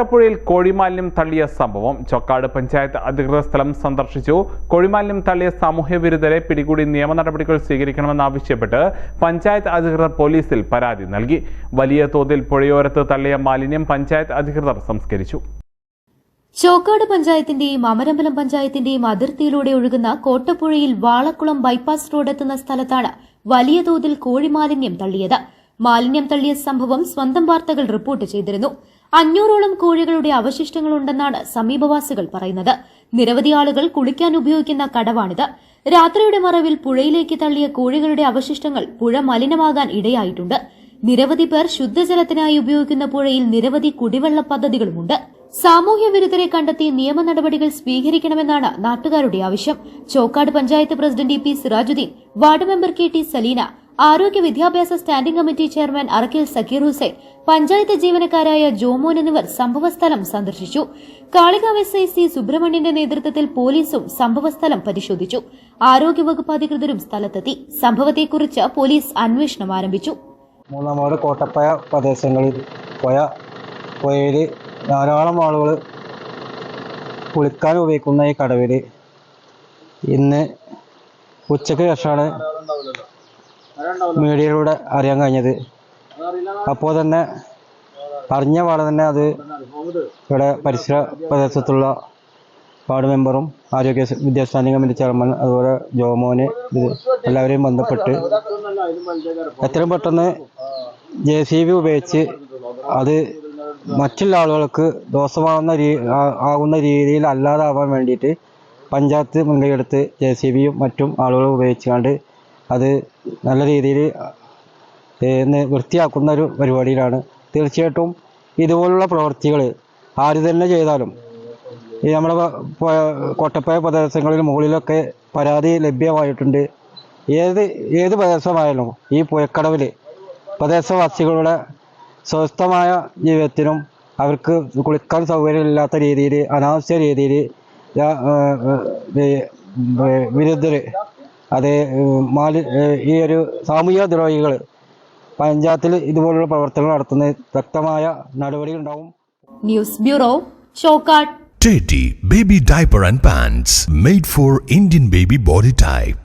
കോട്ടപ്പുഴയിൽ കോഴിമാലിന്യം തള്ളിയ സംഭവം ചൊക്കാട് പഞ്ചായത്ത് അധികൃതർ സ്ഥലം സന്ദർശിച്ചു. കോഴിമാലിന്യം തള്ളിയ സാമൂഹ്യ വിരുദ്ധരെ പിടികൂടി നിയമ നടപടികൾ സ്വീകരിക്കണമെന്നാവശ്യപ്പെട്ട് പഞ്ചായത്ത് അധികൃതർ പോലീസിൽ പരാതി നൽകി. വലിയ തോതിൽ പുഴയോരത്ത് തള്ളിയ മാലിന്യം പഞ്ചായത്ത് അധികൃതർ സംസ്കരിച്ചു. ചോക്കാട് പഞ്ചായത്തിന്റെയും അമരമ്പലം പഞ്ചായത്തിന്റെയും അതിർത്തിയിലൂടെ ഒഴുകുന്ന കോട്ടപ്പുഴയിൽ വാളക്കുളം ബൈപ്പാസ് റോഡ് എത്തുന്ന സ്ഥലത്താണ് വലിയ തോതിൽ കോഴിമാലിന്യം തള്ളിയത്. മാലിന്യം തള്ളിയ സംഭവം സ്വന്തം വാർത്തകൾ റിപ്പോർട്ട് ചെയ്തിരുന്നു. അഞ്ഞൂറോളം കോഴികളുടെ അവശിഷ്ടങ്ങളുണ്ടെന്നാണ് സമീപവാസികൾ പറയുന്നത്. നിരവധി ആളുകൾ കുളിക്കാൻ ഉപയോഗിക്കുന്ന കടവാണിത്. രാത്രിയുടെ മറവിൽ പുഴയിലേക്ക് തള്ളിയ കോഴികളുടെ അവശിഷ്ടങ്ങൾ പുഴ മലിനമാകാൻ ഇടയായിട്ടുണ്ട്. നിരവധി പേർ ശുദ്ധജലത്തിനായി ഉപയോഗിക്കുന്ന പുഴയിൽ നിരവധി കുടിവെള്ള പദ്ധതികളുമുണ്ട്. സാമൂഹ്യ വിരുദ്ധരെ കണ്ടെത്തി നിയമ നടപടികൾ സ്വീകരിക്കണമെന്നാണ് നാട്ടുകാരുടെ ആവശ്യം. Chokkad panchayat president E P Sirajuddin ward member K T Saleena ആരോഗ്യ വിദ്യാഭ്യാസ standing committee chairman Arakkil Zakir Hussain panchayat ജീവനക്കാരായ Jomon എന്നിവർ സംഭവസ്ഥലം സന്ദർശിച്ചു. കാളികാവ് എസ് ഐ സി സുബ്രഹ്മണ്യന്റെ നേതൃത്വത്തിൽ പോലീസും സംഭവസ്ഥലം പരിശോധിച്ചു. ആരോഗ്യവകുപ്പ് അധികൃതരും സ്ഥലത്തെത്തി. സംഭവത്തെക്കുറിച്ച് പോലീസ് അന്വേഷണം ആരംഭിച്ചു. മൂന്നാം വാർഡ് കോട്ടപ്പയ പ്രദേശങ്ങളിൽ പോയ പുഴയിൽ ധാരാളം ആളുകൾ കുളിക്കാൻ ഉപയോഗിക്കുന്ന ഈ കടവിൽ ഇന്ന് ഉച്ചയ്ക്ക് ശേഷമാണ് മീഡിയയിലൂടെ അറിയാൻ കഴിഞ്ഞത്. അപ്പോൾ തന്നെ അറിഞ്ഞ പാടെ തന്നെ അത് ഇവിടെ പരിസര പ്രദേശത്തുള്ള വാർഡ് മെമ്പറും ആരോഗ്യ വിദ്യാസ്ഥാന കമ്മിറ്റി ചെയർമാൻ അതുപോലെ ജോമോന് ഇത് എല്ലാവരെയും ബന്ധപ്പെട്ട് എത്രയും പെട്ടെന്ന് ജെ സി ബി ഉപയോഗിച്ച് അത് മറ്റുള്ള ആളുകൾക്ക് ദോഷമാകുന്ന രീ ആകുന്ന രീതിയിൽ അല്ലാതാവാൻ വേണ്ടിയിട്ട് പഞ്ചായത്ത് മുൻകൈയെടുത്ത് ജെ സി ബിയും മറ്റും ആളുകൾ ഉപയോഗിച്ചുകൊണ്ട് അത് നല്ല രീതിയിൽ വൃത്തിയാക്കുന്ന ഒരു പരിപാടിയിലാണ്. തീർച്ചയായിട്ടും ഇതുപോലുള്ള പ്രവർത്തികൾ ആര് തന്നെ ചെയ്താലും ഈ നമ്മുടെ കോട്ടപ്പയ പ്രദേശങ്ങളിൽ മുകളിലൊക്കെ പരാതി ലഭ്യമായിട്ടുണ്ട്. ഏത് ഏത് പ്രദേശമായാലും ഈ പുഴക്കടവിൽ പ്രദേശവാസികളുടെ സ്വസ്ഥമായ ജീവിതത്തിനും അവർക്ക് കുളിക്കാൻ സൗകര്യമില്ലാത്ത രീതിയിൽ അനാവശ്യ രീതിയിൽ വിരുദ്ധർ അത് മാലി ഈ ഒരു സാമൂഹിക ദ്രോഹികൾ പഞ്ചായത്തിൽ ഇതുപോലുള്ള പ്രവർത്തനങ്ങൾ നടത്തുന്ന വ്യക്തമായ നടപടികളുണ്ടാവും news bureau Chokkad Teddy Baby Diaper and Pants made for Indian baby body type.